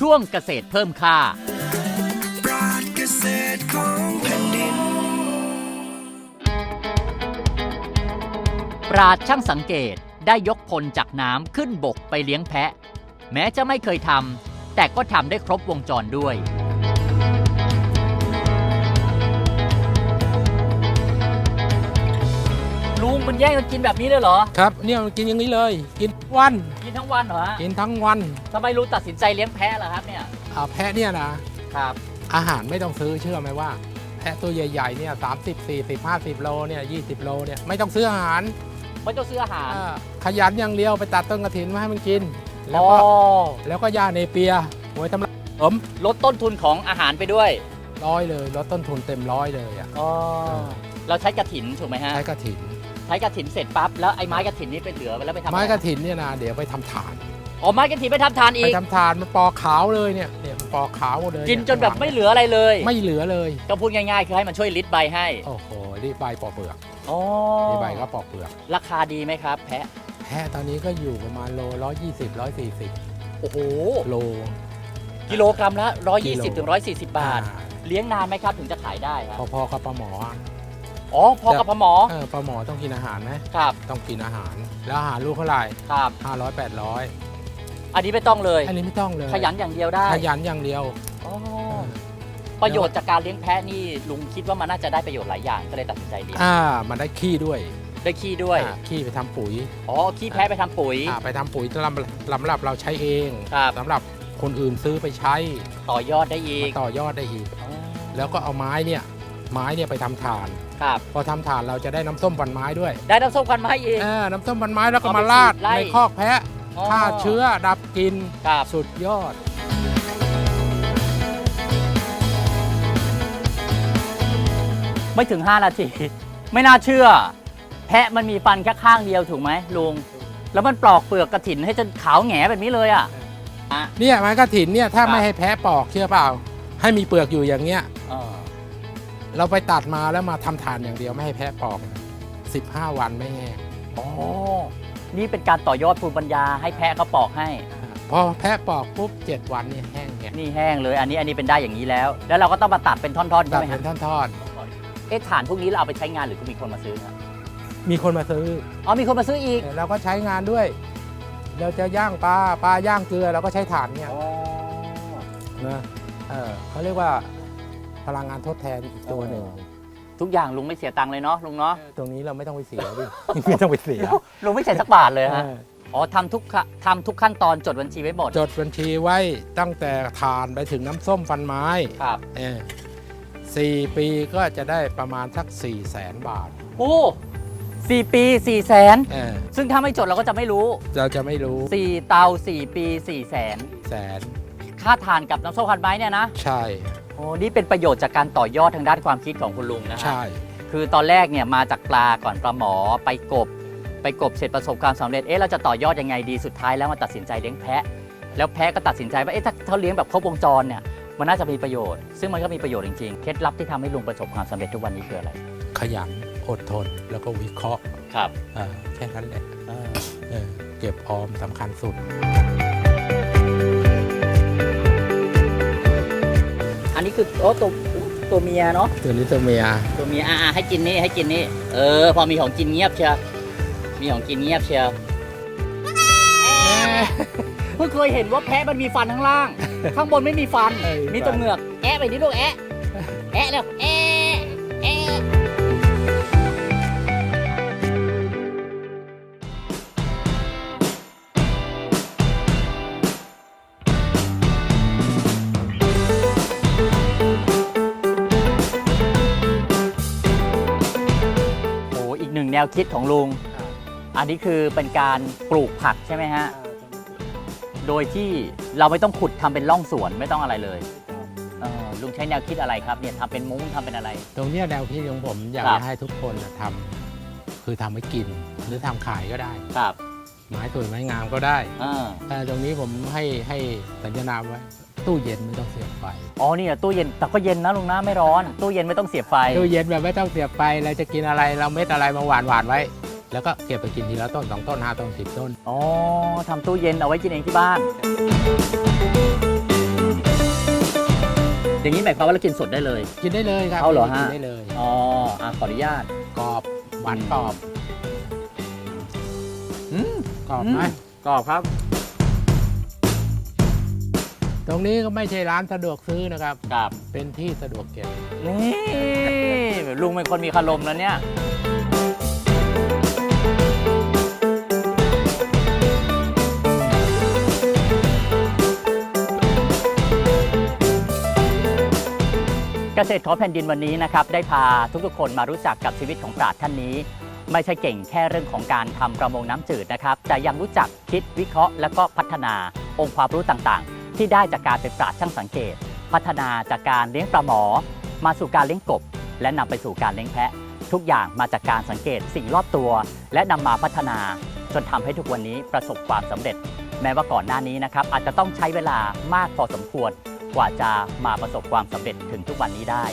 ช่วงเกษตรเพิ่มค่าปราดช่างสังเกตได้ยกพลจากน้ำขึ้นบกไปเลี้ยงแพะ แม้จะไม่เคยทำแต่ก็ทำได้ครบวงจรด้วย ลุงมันแย่งกันกินแบบนี้เลยเหรอ ครับเนี่ยมันกินอย่างนี้เลย กินวัน กินทั้งวันเหรอฮะกินทั้งวันทำไมลุงตัดสินใจเลี้ยงแพะล่ะครับเนี่ยอ่าแพะเนี่ยนะ ครับอาหารไม่ต้องซื้อเชื่อไหมว่าแพะตัวใหญ่ๆเนี่ยสามสิบสี่สิบห้าสิบโลเนี่ยยี่สิบโลเนี่ยไม่ต้องซื้ออาหารไม่ต้องซื้ออาหารอ่าขยันอย่างเดียวไปตัดต้นกระถินมาให้มันกิน แล้วอ๋อก็แล้วก็ยาเนเปียหวยทำลายผมลดต้นทุนของอาหารไปด้วยร้อยเลยลดต้นทุนเต็มร้อยเลยอะ อ๋อเราใช้กระถินถูกไหมฮะ ใช้กระถินใช้กระถินเสร็จปั๊บแล้วไอ้ไม้กระถินนี่ไปเหลือแล้วไปทำอรไม้กระถินเนี่ยนะเดี๋ยวไปทำฐาน อ๋อไม้กระถินไปทำทานอีไปกทำฐานมันปอกขาวเลยเนี่ยเนี่ยมันปอกขาวหมดเลยกินจนแบบไม่เหลืออะไรเลยไม่เหลือเลยก็พูดง่ายๆ คือให้มันช่วยลิดใบให้โอ้โหนี่ใบปอกเปลือกอ๋อนี่ใบก็ปอกเปลือกราคาดีไหมครับ แพะแพะตอนนี้ก็อยู่ประมาณโลร้อยยี่สิบร้อยสี่สิบโอ้โหโล กิโลกรัมละกิโล120ถึง140 บาทอ่เลี้ยงนานไหมครับถึงจะขายได้ครับพอๆกับปลาหมอ อะอ๋อพอกับพอหมอเออปลาหมอต้องกินอาหารไหมครับต้องกินอาหาร แล้วอาหารลูกเท่าไหร่ครับ ห้าร้อยแปดร้อยอันนี้ไม่ต้องเลย อันนี้ไม่ต้องเลยขยันอย่างเดียวได้ขยันอย่างเดียวอ๋อเออประโยชน์จากการเลี้ยงแพะนี่ลุงคิดว่ามันน่าจะได้ประโยชน์หลายอย่างก็เลยตัดสินใจเลี้ยงอ่า มันได้ขี้ด้วยได้ขี้ด้วยอ่าขี้ไปทำปุ๋ยอ๋อขี้แพะไปทำปุ๋ย อ่าไปทำปุ๋ยสำหรับสำหรับเราใช้เองครับ สำหรับคนอื่นซื้อไปใช้ต่อยอดได้อีมากต่อยอดได้อีกอ๋อแล้วก็เอาไม้เนี่ย ไม้เนี่ยไปทำถ่าน ครับ พอทำถ่านเราจะได้น้ำส้มปันไม้ด้วยได้น้ำส้มควันไม้อีก เออน้ำส้มปันไม้แล้วก็เอาไปมาราดฉีดไล่ ในคอกแพะฆ่าเชื้อดับกลินครับ สุดยอด ไม่ถึง 5 นาที ไม่น่าเชื่อ แพะมันมีฟันแค่ข้างเดียวถูกไหมลุง แล้วมันปลอกเปลือกกระถินให้จนขาวแหงแบบนี้เลยอะอะเนี่ยไม้กระถินเนี่ยถ้าครับ ไม่ให้แพะปอกเชื่อเปล่า ให้มีเปลือกอยู่อย่างเงี้ย เออ เราไปตัดมาแล้วมาทำฐานอย่างเดียวไม่ให้แพะปอก 15 วันไม่แห้งอ๋อ นี่เป็นการต่อยอดภูมิปัญญาให้แพะเขาปอกให้ พอแพะปอกปุ๊บ7วันนี่แห้งเนี่ยนี่แห้งเลย อันนี้อันนี้เป็นได้อย่างนี้แล้ว แล้วเราก็ต้องมาตัดเป็นท่อนๆตัใช่ดไหมเป็ฮะนท่อนเอ๊ะฐานพวกนี้เราเอาไปใช้งานหรือมีคนมาซื้อครับๆ มีคนมาซื้ออ๋อมีคนมาซื้ออีกเราก็ใช้งานด้วย เราจะย่างปลาปลาย่างเกลือเราก็ใช้ถ่านเนี่ยอ๋อนะเออเขาเรียกว่า พลังงานทดแทนอีกตัวหนึ่งทุกอย่างลุงไม่เสียตังค์เลยเนาะลุงเนาะตรงนี้เราไม่ต้องไปเสียดิ ไม่ต้องไปเสียลุงไม่ใส่สักบาทเลยฮะเอออ๋อทำทุกขะทำทุกขั้นตอนจดบัญชีไว้หมดจดบัญชีไว้ตั้งแต่ทานไปถึงน้ำส้มฟันไม้ครับเออสี่ปีก็จะได้ประมาณสัก4ี่แสนบาทโอ้สี่ปีสี่แสนเออซึ่งถ้าไม่จดเราก็จะไม่รู้ เราจะไม่รู้สี่เตาสี่ปีสี่แสนแสนค่าทานกับน้ำส้มคันไม้เนี่ยนะ ใช่โอ้นี่เป็นประโยชน์จากการต่อยอดทางด้านความคิดของคุณลุงนะฮะใช่ คือตอนแรกเนี่ยมาจากปลาก่อนปลาหมอไปกบ ไปกบเสร็จประสบความสำเร็จ เอ๊ะเราจะต่อยอดยังไงดี สุดท้ายแล้วมาตัดสินใจเลี้ยงแพะ แล้วแพะก็ตัดสินใจว่าเอ๊ะถ้าเขาเลี้ยงแบบครบวงจรเนี่ยมันน่าจะมีประโยชน์ ซึ่งมันก็มีประโยชน์จริงๆ เคล็ดลับที่ทำให้ลุงประสบความสำเร็จทุกวันนี้คืออะไร ขยันอดทนแล้วก็วิเคราะห์ครับเออแค่นั้นแหละเออเก็บออมสำคัญสุด คือโอ้ตัวตัวเมียเนาะตัวนี้ตัวเมียตัวเมียอ่าให้กินนี่ให้กินนี่เออ พอมีของกินเงียบเชียวมีของกินเงียบเชียวเพิ่งเคยเห็นว่าแพะมันมีฟันข้างล่าง ข้างบนไม่มีฟันเออมีแตัวเหงือกแอะไปดิลูกแอะแอะเร็วแอะ วคิดของลุง อันนี้คือเป็นการปลูกผักใช่ไหมฮะ โดยที่เราไม่ต้องขุดทำเป็นร่องสวนไม่ต้องอะไรเลยเออลุงใช้แนวคิดอะไรครับเนี่ยทำเป็นมุ้งทำเป็นอะไร ตรงเนี้ยแนวคิดของผมอยากครับ จะให้ทุกคนน่ะทำคือทำไว้กิน หรือทำขายก็ได้ ครับไม้สวยไม้งามก็ได้อ่าแต่ตรงนี้ผมให้ให้สัญญาไว้ ตู้เย็นไม่ต้องเสียบไฟ อ๋อเนี่ยตู้เย็นแต่ก็เย็นนะลุงนะไม่ร้อน ตู้เย็นไม่ต้องเสียบไฟ ตู้เย็นแบบไม่ต้องเสียบไฟเราจะกินอะไรเราเม็ดอะไรมาหวานหวานไว้ แล้วก็เก็บไปกินทีละต้นสองต้นห้าต้นสิบต้น อ๋อทำตู้เย็นเอาไว้กินเองที่บ้าน อย่างนี้หมายความว่าเรากินสดได้เลย กินได้เลยครับเอาเหรอฮะ กินได้เลยอ๋ออะขออนุญาต กรอบหวานกรอบอืมกรอบไหมกรอบครับ ตรงนี้ก็ไม่ใช่ร้านสะดวกซื้อนะครับ ครับเป็นที่สะดวกเก็บ นี่ลุงเป็นคนมีคารมแล้วเนี่ย เกษตรขอแผ่นดินวันนี้นะครับ ได้พาทุกๆคนมารู้จักกับชีวิตของปราชญ์ท่านนี้ ไม่ใช่เก่งแค่เรื่องของการทำประมงน้ำจืดนะครับ แต่ยังรู้จักคิดวิเคราะห์ และก็พัฒนาองค์ความรู้ต่างๆ ที่ได้จากการเป็นปราชญ์ช่างสังเกต พัฒนาจากการเลี้ยงปลาหมอ มาสู่การเลี้ยงกบ และนำไปสู่การเลี้ยงแพะ ทุกอย่างมาจากการสังเกตสิ่งรอบตัว และนำมาพัฒนา จนทำให้ทุกวันนี้ประสบความสำเร็จ แม้ว่าก่อนหน้านี้นะครับอาจจะต้องใช้เวลามากพอสมควร กว่าจะมาประสบความสำเร็จถึงทุกวันนี้ได้